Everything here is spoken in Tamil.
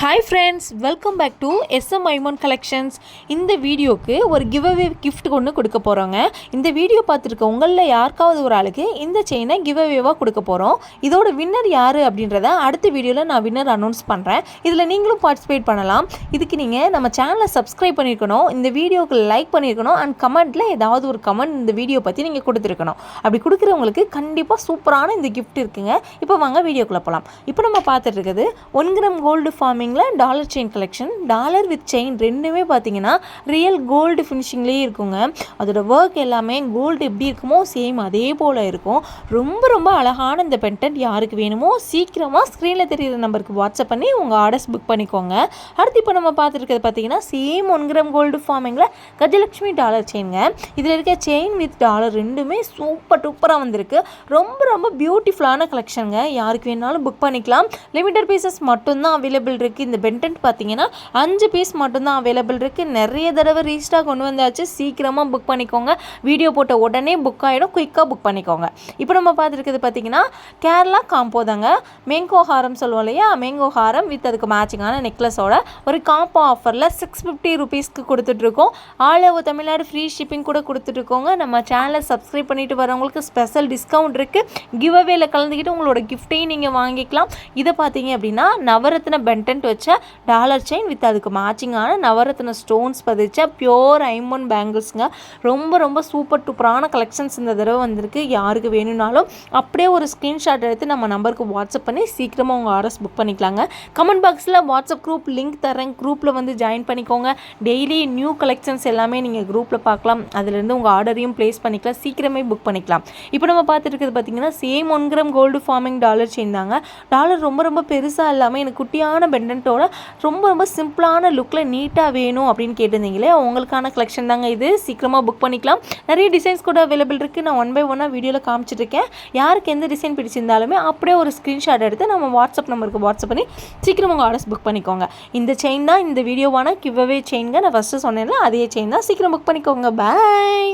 Hi friends welcome back to SM ஐமோன் collections இந்த வீடியோக்கு ஒரு கிவ் அவே கிஃப்ட் கொண்டு கொடுக்க போகிறோங்க இந்த வீடியோ பார்த்துருக்க உங்களில் யாருக்காவது ஒரு ஆளுக்கு இந்த செயினை கிவ் அவேவாக கொடுக்க போகிறோம் இதோட வின்னர் யார் அப்படின்றத அடுத்த வீடியோவில் நான் வின்னர் அனௌன்ஸ் பண்ணுறேன் இதில் நீங்களும் பார்ட்டிசிபேட் பண்ணலாம். இதுக்கு நீங்கள் நம்ம சேனலை சப்ஸ்கிரைப் பண்ணியிருக்கணும் இந்த வீடியோவுக்கு லைக் பண்ணியிருக்கணும் அண்ட் கமெண்ட்டில் ஏதாவது ஒரு கமெண்ட் இந்த வீடியோ பற்றி நீங்கள் கொடுத்துருக்கணும். அப்படி கொடுக்குறவங்களுக்கு கண்டிப்பாக சூப்பரான இந்த கிஃப்ட் இருக்குங்க. இப்போ வாங்க வீடியோக்குள்ளே போகலாம் இப்போ நம்ம பார்த்துட்டு இருக்குது one gram gold ஃபார்மிங்கில் dollar chain collection dollar with chain ரெண்டுமே பார்த்தீங்கன்னா ரியல் கோல்டு ஃபினிஷிங்லேயே இருக்குங்க. அதோட ஒர்க் எல்லாமே கோல்டு எப்படி இருக்குமோ சேம் அதே போல் இருக்கும். ரொம்ப ரொம்ப அழகான இந்த பென்டென்ட் யாருக்கு வேணுமோ சீக்கிரமாக ஸ்க்ரீனில் தெரியுற நம்பருக்கு வாட்ஸ்அப் பண்ணி உங்கள் ஆர்டர்ஸ் புக் பண்ணிக்கோங்க. அடுத்து இப்போ நம்ம பார்த்துருக்கிறது பார்த்தீங்கன்னா சேம் ஒன் கிராம் கோல்டு ஃபார்மிங்கில் கஜலட்சுமி டாலர் செயின்ங்க இதில் இருக்க செயின் வித் டாலர் ரெண்டுமே சூப்பர் டூப்பராக வந்திருக்கு. ரொம்ப ரொம்ப பியூட்டிஃபுல்லான கலெக்ஷனுங்க யாருக்கு வேணாலும் புக் பண்ணிக்கலாம். லிமிட்டட் பீசஸ் மட்டும்தான் அவைலபிள் இருக்குது இந்த பென்டென்ட் பார்த்தீங்கன்னா அஞ்சு பீஸ் மட்டும்தான் அவைலபிள் இருக்குது நிறைய தடவை ரீஸ்டாக கொண்டு வந்தாச்சு. சீக்கிரமாக புக் பண்ணிக்கோங்க. வீடியோ போட்ட உடனே புக் ஆகிடும் குயிக்காக புக் பண்ணிக்கோங்க. இப்போ நம்ம பார்த்துருக்கிறது பார்த்தீங்கன்னா கேரளா காம்போ தாங்க. மேங்கோ ஹாரம் சொல்லுவோம் இல்லையா? மேங்கோ ஹாரம் வித் அதுக்கு மேட்சிங்கான நெக்லஸோட ஒரு காம்போ ஆஃபரில் சிக்ஸ் ஃபிஃப்டி ருபீஸ்க்கு கொடுத்துட்ருக்கோம். All over Tamil Nadu free shipping கூட கொடுத்துட்ருக்கோங்க. நம்ம சேனலை சப்ஸ்கிரைப் பண்ணிட்டு வரவங்களுக்கு ஸ்பெஷல் டிஸ்கவுண்ட் இருக்குது கிவ் அவேல கலந்துக்கிட்டு உங்களோட கிஃப்ட்டையும் நீங்கள் வாங்கிக்கலாம். இதை பார்த்தீங்க அப்படின்னா நவரத்ன பென்டென்ட் வச்ச டாலர் செயின் வித் அதுக்கு மேட்சிங்கான நவரத்ன ஸ்டோன்ஸ் பதிச்ச பியோர் ஐம்பொன் பேங்கிள்ஸுங்க ரொம்ப ரொம்ப சூப்பர் டூப்பரான கலெக்ஷன்ஸ் இந்த தடவை வந்திருக்கு. யாருக்கு வேணும்னாலும் அப்படியே ஒரு ஸ்க்ரீன்ஷாட் எடுத்து நம்ம நம்பருக்கு வாட்ஸ்அப் பண்ணி சீக்கிரமாக உங்கள் ஆர்டர்ஸ் புக் பண்ணிக்கலாங்க. கமெண்ட் பாக்ஸில் வாட்ஸ்அப் குரூப் லிங்க் தரேன் குரூப்பில் வந்து ஜாயின் பண்ணிக்கோங்க. டெய்லி நியூ கலெக்ஷன்ஸ் எல்லாமே நீங்கள் குரூப்பில் பார்க்கலாம். அதுலேருந்து உங்கள் ஆர்டரையும் ப்ளேஸ் பண்ணிக்கலாம். சீக்கிரமே புக் பண்ணிக்கலாம். இப்போ நம்ம பார்த்துட்டு பார்த்தீங்கன்னா same one gram gold forming dollar chain தாங்க. டாலர் ரொம்ப ரொம்ப பெருசாக இல்லாமல் எனக்கு குட்டியான பெண்டன்ட்டோட ரொம்ப ரொம்ப சிம்பிளான லுக்கில் நீட்டாக வேணும் அப்படின்னு கேட்டிருந்தீங்களே உங்களுக்கான கலெக்ஷன் தாங்க இது. சீக்கிரமாக புக் பண்ணிக்கலாம். நிறைய டிசைன்ஸ் கூட அவைலபிள் இருக்குது நான் ஒன் பை ஒன்னாக வீடியோவில் காமிச்சிட்ருக்கேன் யாருக்கு எந்த டிசைன் பிடிச்சிருந்தாலுமே அப்படியே ஒரு ஸ்க்ரீன்ஷாட் எடுத்து நம்ம வாட்ஸ்அப் நம்பருக்கு வாட்ஸ்அப் பண்ணி சீக்கிரம் உங்கள் ஆர்டர்ஸ் புக் பண்ணிக்கோங்க. இந்த செயின் தான் இந்த வீடியோவான கிவ்அவே செயின்க நான் ஃபஸ்ட்டு சொன்னேன்ல அதே செயின் தான். சீக்கிரம் புக் பண்ணிக்கோங்க. பாய்